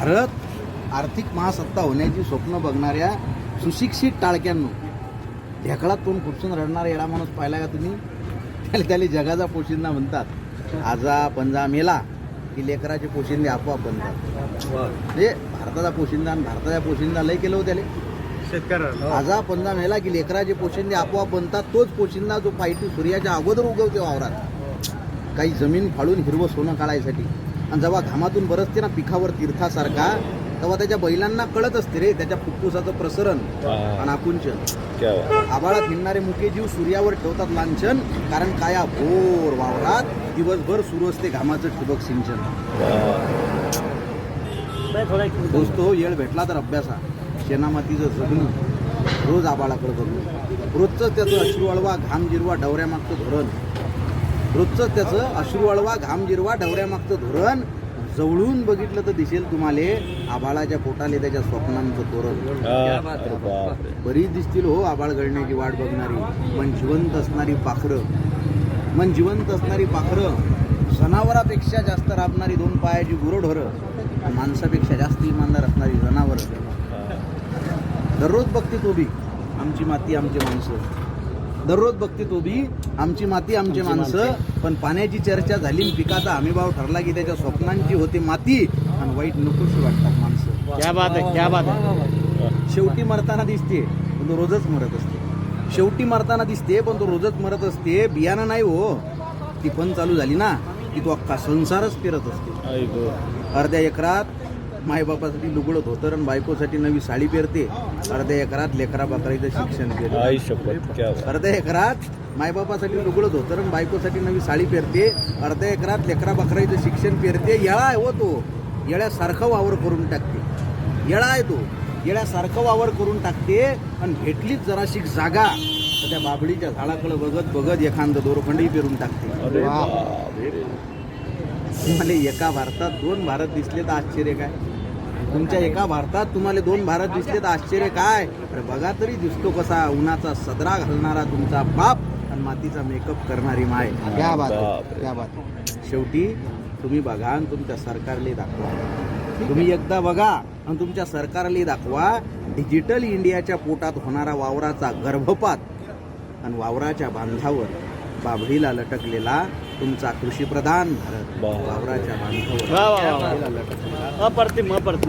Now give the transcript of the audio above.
भारत आर्थिक महासत्ता होण्याची स्वप्न बघणाऱ्या सुशिक्षित टाळक्यांनो ढेकळात तोंड खुपसून रडणारा येडा माणूस पाहिला का तुम्ही? त्याला त्याला जगाचा पोशिंदा म्हणतात. आजा पंजा मेला की लेकराचे पोशिंदे आपोआप बनतात. म्हणजे भारताचा पोशिंदा आणि भारताच्या पोशिंदा लय केलं हो त्याले. शेतकऱ्याला आजा पंजा मेला की लेकराचे पोशिंदे आपोआप बनतात तोच पोशिंदा जो पायटी सूर्याच्या अगोदर उगवते वावरात. काही जमीन फाडून हिरवं सोनं काढायसाठी. आणि जेव्हा घामातून बरसते ना पिकावर तीर्थासारखा तेव्हा त्याच्या बैलांना कळत असते रे त्याच्या फुफ्फुसाचं प्रसरण आणि आकुंचन. आबाळात हिंडणारे मुके जीव सूर्यावर ठेवतात लांछन कारण काया भोर वावरात दिवसभर सुरू असते घामाचं ठिबक सिंचन. दोस्तो येळ भेटला तर अभ्यासा. शेणामातीचं जगणं. रोज आबाळाकडे बघणं. रोजच त्याचं अश्रू अळवा घाम जिरवा डवऱ्यामागचं धोरण. रोजच त्याचं अश्रू अळवा घाम जिरवा डवऱ्यामागचं धोरण. जवळून बघितलं तर दिसेल तुम्हाला आबाळाच्या पोटाले त्याच्या स्वप्नांचं तोरण. बरीच दिसतील हो आबाळ गळण्याची वाट बघणारी. मन जिवंत असणारी पाखरं. मन जिवंत असणारी पाखरं. जनावरापेक्षा जास्त राबणारी दोन पायाची गुरढोरं. माणसापेक्षा जास्त इमानदार असणारी जनावरं. दररोज बघते तो बी. आमची माती आमची माणसं. दररोज बघते तो बी. आमची माती आमची माणसं. पण पाण्याची चर्चा झाली पिकाचा हमीभाव ठरला की त्याच्या स्वप्नांची होते माती आणि वाईट नकोशी वाटतात माणसं. क्या बात आहे क्या बात आहे. शेवटी मरताना दिसते पण तो रोजच मरत असते. शेवटी मरताना दिसते पण तो रोजच मरत असते. बियाणं नाही हो. ती पण चालू झाली ना की तो अख्खा संसारच फिरत असते. अर्ध्या एकरात मायबापासाठी लुगडत होतं आणि बायकोसाठी नवी साडी पेरते. अर्ध्या एकरात लेकरा बाकराचं शिक्षण केलं. अर्ध्या एकरात मायबापासाठी लुगडत होतं आणि बायकोसाठी नवी साडी पेरते. अर्ध्या एकरात लेकरा बकराईचं शिक्षण पेरते. येळा आहे हो तो. येळ्यासारखं वावर करून टाकते. येळा आहे तो. येळ्यासारखं वावर करून टाकते आणि भेटलीच जराशी जागा. तर त्या बाबडीच्या झाडाकडे बघत बघत एखादं दोरखंडही पेरून टाकते. तुम्हाला एका भारतात दोन भारत दिसले तर आश्चर्य काय? तुमच्या एका भारतात तुम्हाला दोन भारत दिसले तर आश्चर्य काय? अरे बघा तरी दिसतो कसा उन्हाचा सदरा घालणारा तुमचा बाप आणि मातीचा मेकअप करणारी माय. क्या बात क्या बात शेवटी तुम्ही बघा आणि तुमच्या सरकारला दाखवा. तुम्ही एकदा बघा आणि तुमच्या सरकारला दाखवा डिजिटल इंडियाच्या पोटात होणारा वावराचा गर्भपात आणि वावराच्या बांधावर बाभळीला लटकलेला तुमचा कृषीप्रधान भारत. वावराच्या बांधावर. वा वा वा बाभळीला लटकलेला अप्रतिम अप्रतिम